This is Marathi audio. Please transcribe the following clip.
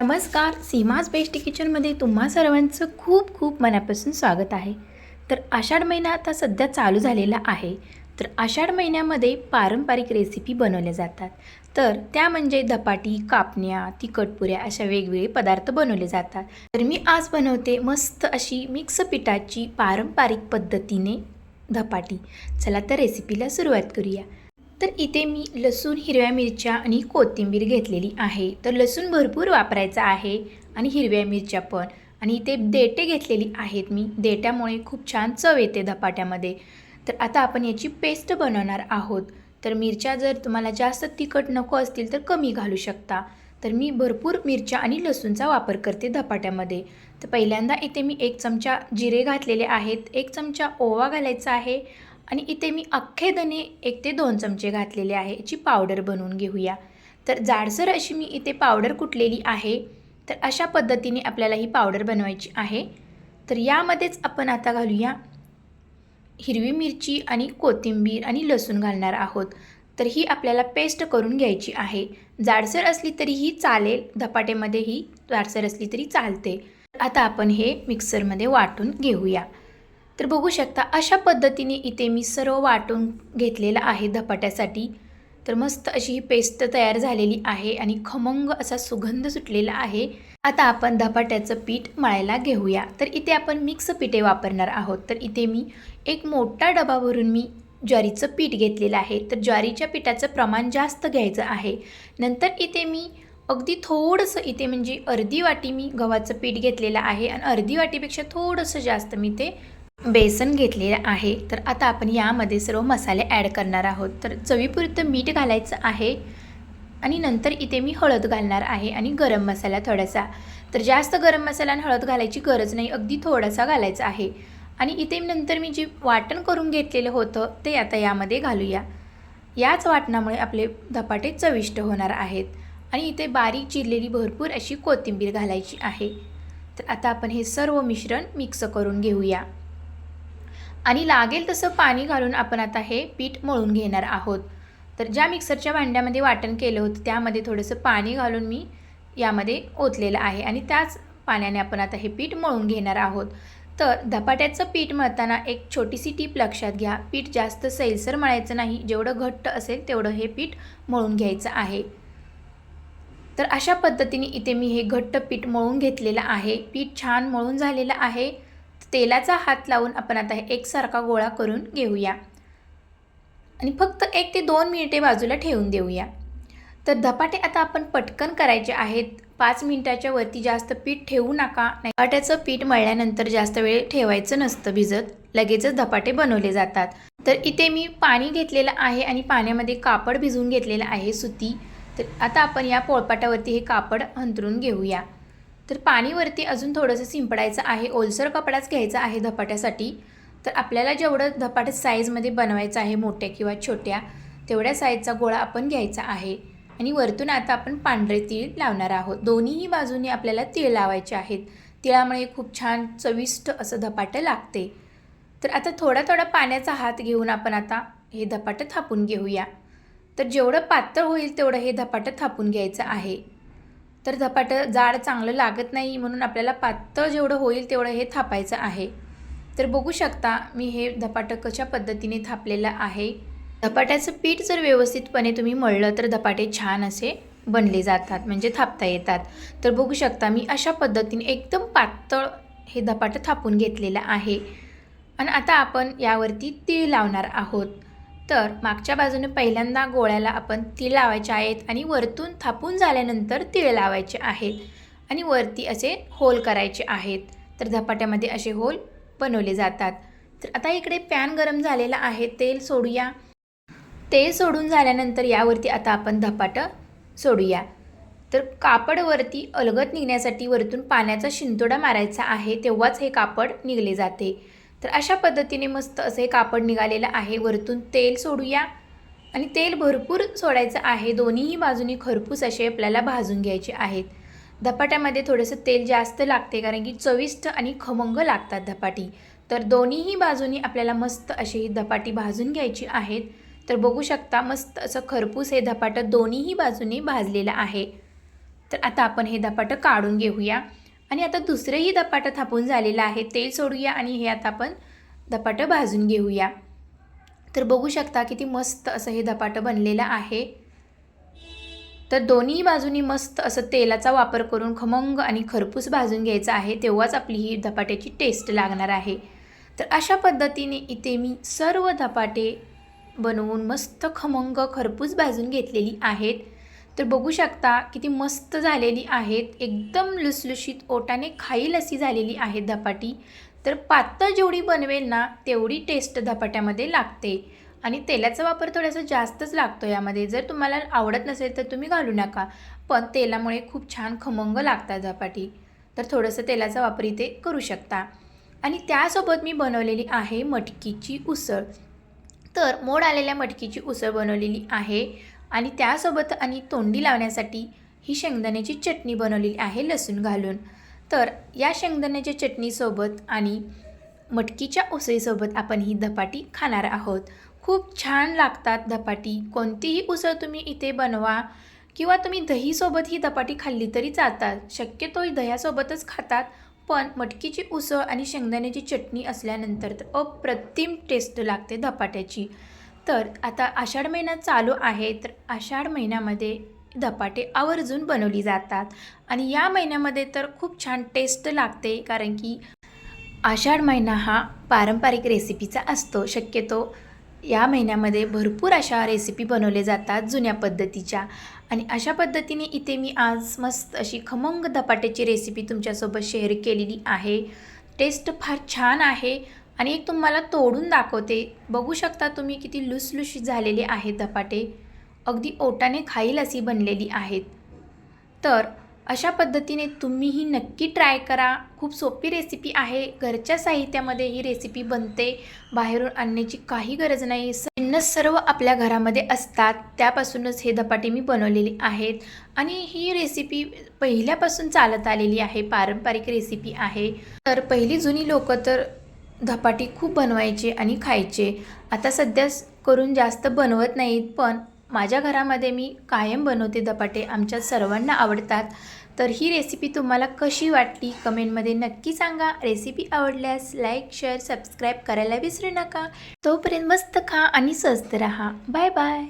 नमस्कार सीमाज बेस्ट किचनमध्ये तुम्हा सर्वांचं खूप खूप मनापासून स्वागत आहे. तर आषाढ महिना आता सध्या चालू झालेला आहे. तर आषाढ महिन्यामध्ये पारंपरिक रेसिपी बनवल्या जातात. तर त्या म्हणजे धपाटी कापण्या तिखटपुऱ्या अशा वेगवेगळे पदार्थ बनवले जातात. तर मी आज बनवते मस्त अशी मिक्स पिठाची पारंपरिक पद्धतीने धपाटी. चला तर रेसिपीला सुरुवात करूया. तर इथे मी लसूण हिरव्या मिरच्या आणि कोथिंबीर घेतलेली आहे. तर लसूण भरपूर वापरायचा आहे आणि हिरव्या मिरच्या पण. आणि इथे देटे घेतलेली आहेत मी. देट्यामुळे खूप छान चव येते धपाट्यामध्ये. तर आता आपण याची पेस्ट बनवणार आहोत. तर मिरच्या जर तुम्हाला जास्त तिखट नको असतील तर कमी घालू शकता. तर मी भरपूर मिरच्या आणि लसूणचा वापर करते धपाट्यामध्ये. तर पहिल्यांदा इथे मी एक चमचा जिरे घातलेले आहेत. एक चमचा ओवा घालायचा आहे. आणि इथे मी अख्खे धने एक ते दोन चमचे घातलेले आहे. याची पावडर बनवून घेऊया. तर जाडसर अशी मी इथे पावडर कुटलेली आहे. तर अशा पद्धतीने आपल्याला ही पावडर बनवायची आहे. तर यामध्येच आपण आता घालूया हिरवी मिरची आणि कोथिंबीर आणि लसूण घालणार आहोत. तर ही आपल्याला पेस्ट करून घ्यायची आहे. जाडसर असली तरीही चालेल. धपाटेमध्ये ही जाडसर असली तरी चालते. आता आपण हे मिक्सरमध्ये वाटून घेऊया. तर बघू शकता अशा पद्धतीने इथे मी सर्व वाटून घेतलेलं आहे धपाट्यासाठी. तर मस्त अशी ही पेस्ट तयार झालेली आहे आणि खमंग असा सुगंध सुटलेला आहे. आता आपण धपाट्याचं पीठ मळायला घेऊया. तर इथे आपण मिक्स पिठे वापरणार आहोत. तर इथे मी एक मोठा डबा भरून मी ज्वारीचं पीठ घेतलेलं आहे. तर ज्वारीच्या पिठाचं प्रमाण जास्त घ्यायचं आहे. नंतर इथे मी अगदी थोडंसं इथे म्हणजे अर्धी वाटी मी गव्हाचं पीठ घेतलेलं आहे. आणि अर्धी वाटीपेक्षा थोडंसं जास्त मी ते बेसन घेतलेलं आहे. तर आता आपण यामध्ये सर्व मसाले ॲड करणार आहोत. तर चवीपुरतं मीठ घालायचं आहे आणि नंतर इथे मी हळद घालणार आहे आणि गरम मसाला थोडासा. तर जास्त गरम मसाला आणि हळद घालायची गरज नाही अगदी थोडासा घालायचा आहे. आणि इथे नंतर मी जे वाटण करून घेतलेलं होतं ते आता यामध्ये घालूया. याच वाटणामुळे आपले धपाटे चविष्ट होणार आहेत. आणि इथे बारीक चिरलेली भरपूर अशी कोथिंबीर घालायची आहे. तर आता आपण हे सर्व मिश्रण मिक्स करून घेऊया. आणि लागेल तसं पाणी घालून आपण आता हे पीठ मळून घेणार आहोत. तर ज्या मिक्सरच्या भांड्यामध्ये वाटण केलं होतं त्यामध्ये थोडंसं पाणी घालून मी यामध्ये ओतलेलं आहे. आणि त्याच पाण्याने आपण आता हे पीठ मळून घेणार आहोत. तर धपाट्याचं पीठ मळताना एक छोटीशी टीप लक्षात घ्या. पीठ जास्त सैलसर मळायचं नाही. जेवढं घट्ट असेल तेवढं हे पीठ मळून घ्यायचं आहे. तर अशा पद्धतीने इथे मी हे घट्ट पीठ मळून घेतलेलं आहे. पीठ छान मळून झालेलं आहे. तेलाचा हात लावून आपण आता हे एकसारखा गोळा करून घेऊया. आणि फक्त एक ते दोन मिनिटे बाजूला ठेवून देऊया. तर धपाटे आता आपण पटकन करायचे आहेत. पाच मिनिटाच्या वरती जास्त पीठ ठेवू नका. धपाट्याचं पीठ मळल्यानंतर जास्त वेळ ठेवायचं नसतं भिजत. लगेचच धपाटे बनवले जातात. तर इथे मी पाणी घेतलेलं आहे आणि पाण्यामध्ये कापड भिजवून घेतलेलं आहे सुती. तर आता आपण या पोळपाटावरती हे कापड अंतरून घेऊया. तर पाणीवरती अजून थोडंसं शिंपडायचं आहे ओलसर कपडाच घ्यायचा आहे धपाट्यासाठी. तर आपल्याला जेवढं धपाट साईजमध्ये बनवायचं आहे मोठ्या किंवा छोट्या तेवढ्या साईजचा गोळा आपण घ्यायचा आहे. आणि वरतून आता आपण पांढरे तीळ लावणार आहोत. दोन्हीही बाजूनी आपल्याला तीळ लावायचे आहेत. तिळामुळे खूप छान चविष्ट असं धपाटं लागते. तर आता थोडा थोडा पाण्याचा हात घेऊन आपण आता हे धपाटं थापून घेऊया. तर जेवढं पातळ होईल तेवढं हे धपाटं थापून घ्यायचं आहे. तर धपाटं जाड चांगलं लागत नाही म्हणून आपल्याला पातळ जेवढं होईल तेवढं हे थापायचं आहे. तर बघू शकता मी हे धपाटं कशा पद्धतीने थापलेलं आहे. धपाट्याचं पीठ जर व्यवस्थितपणे तुम्ही मळलं तर धपाटे छान असे बनले जातात म्हणजे थापता येतात. तर बघू शकता मी अशा पद्धतीने एकदम पातळ हे धपाटं थापून घेतलेलं आहे. आणि आता आपण यावरती तीळ लावणार आहोत. तर मागच्या बाजूने पहिल्यांदा गोळ्याला आपण तीळ लावायचे आहेत आणि वरतून थापून झाल्यानंतर तीळ लावायचे आहेत. आणि वरती असे होल करायचे आहेत. तर धपाट्यामध्ये असे होल बनवले जातात. तर आता इकडे पॅन गरम झालेला आहे. तेल सोडूया. तेल सोडून झाल्यानंतर यावरती आता आपण धपाटं सोडूया. तर कापडवरती अलगत निघण्यासाठी वरतून पाण्याचा शिंतोडा मारायचा आहे. तेव्हाच हे कापड निघले जाते. तर अशा पद्धतीने मस्त असं हे कापड निघालेलं आहे. वरतून तेल सोडूया. आणि तेल भरपूर सोडायचं आहे. दोन्हीही बाजूनी खरपूस असे आपल्याला भाजून घ्यायचे आहेत. धपाट्यामध्ये थोडंसं तेल जास्त लागते कारण की चविष्ट आणि खमंग लागतात धपाटी. तर दोन्हीही बाजूनी आपल्याला मस्त अशी ही धपाटी भाजून घ्यायची आहेत. तर बघू शकता मस्त असं खरपूस हे धपाटं दोन्हीही बाजूनी भाजलेलं आहे. तर आता आपण हे धपाटं काढून घेऊया. आणि आता दुसरंही धपाटं थापून झालेलं आहे तेल सोडूया आणि हे आता आपण धपाटं भाजून घेऊया. तर बघू शकता किती मस्त असं हे धपाटं बनलेलं आहे. तर दोन्ही बाजूनी मस्त असं तेलाचा वापर करून खमंग आणि खरपूस भाजून घ्यायचं आहे तेव्हाच आपली ही धपाट्याची टेस्ट लागणार आहे. तर अशा पद्धतीने इथे मी सर्व धपाटे बनवून मस्त खमंग खरपूस भाजून घेतलेली आहेत. तर बघू शकता किती मस्त झालेली आहेत. एकदम लुसलुशीत ओटाने खाईल अशी झालेली आहे धपाटी. तर पातळ जेवढी बनवेल ना तेवढी टेस्ट धपाट्यामध्ये लागते. आणि तेलाचा वापर थोडासा जास्तच लागतो यामध्ये. जर तुम्हाला आवडत नसेल तर तुम्ही घालू नका. पण तेलामुळे खूप छान खमंग लागतात धपाटी. तर थोडंसं तेलाचा वापर इथे करू शकता. आणि त्यासोबत मी बनवलेली आहे मटकीची उसळ. तर मोड आलेल्या मटकीची उसळ बनवलेली आहे. आणि त्यासोबत आणि तोंडी लावण्यासाठी ही शेंगदाण्याची चटणी बनवलेली आहे लसूण घालून. तर या शेंगदाण्याच्या चटणीसोबत आणि मटकीच्या उसळीसोबत आपण ही धपाटी खाणार आहोत. खूप छान लागतात धपाटी. कोणतीही उसळ तुम्ही इथे बनवा किंवा तुम्ही दहीसोबत ही धपाटी खाल्ली तरी चालतात. शक्यतो दह्यासोबतच खातात पण मटकीची उसळ आणि शेंगदाण्याची चटणी असल्यानंतर तर अप्रतिम टेस्ट लागते धपाट्याची. तर आता आषाढ महिना चालू आहे तर आषाढ महिन्यामध्ये धपाटे आवर्जून बनवली जातात. आणि या महिन्यामध्ये तर खूप छान टेस्ट लागते कारण की आषाढ महिना हा पारंपरिक रेसिपीचा असतो शक्यतो या महिन्यामध्ये भरपूर अशा रेसिपी बनवले जातात जुन्या पद्धतीच्या. आणि अशा पद्धतीने इथे मी आज मस्त अशी खमंग धपाट्याची रेसिपी तुमच्यासोबत शेअर केलेली आहे. टेस्ट फार छान आहे. आणि एक तुम्हाला तोडून दाखवते. बघू शकता तुम्ही किती लुसलुशीत झालेले आहेत धपाटे. अगदी ओटाने खाईल अशी बनलेली आहेत. तर अशा पद्धतीने तुम्हीही नक्की ट्राय करा. खूप सोपी रेसिपी आहे. घरच्या साहित्यामध्ये ही रेसिपी बनते. बाहेरून आणण्याची काही गरज नाही. जिन्नस सर्व आपल्या घरामध्ये असतात. त्यापासूनच हे धपाटे मी बनवलेले आहेत. आणि ही रेसिपी पहिल्यापासून चालत आलेली आहे. पारंपरिक रेसिपी आहे. तर पहिली जुनी लोक तर धपाटी खूप बनवायचे आणि खायचे. आता सध्या करून जास्त बनवत नाहीत पण माझ्या घरामध्ये मी कायम बनवते धपाटे. आमच्या सर्वांना आवडतात. तर ही रेसिपी तुम्हाला कशी वाटली? कमेंटमध्ये नक्की सांगा. रेसिपी आवडल्यास लाईक शेअर सबस्क्राईब करायला विसरू नका. तोपर्यंत मस्त खा आणि स्वस्त रहा. Bye bye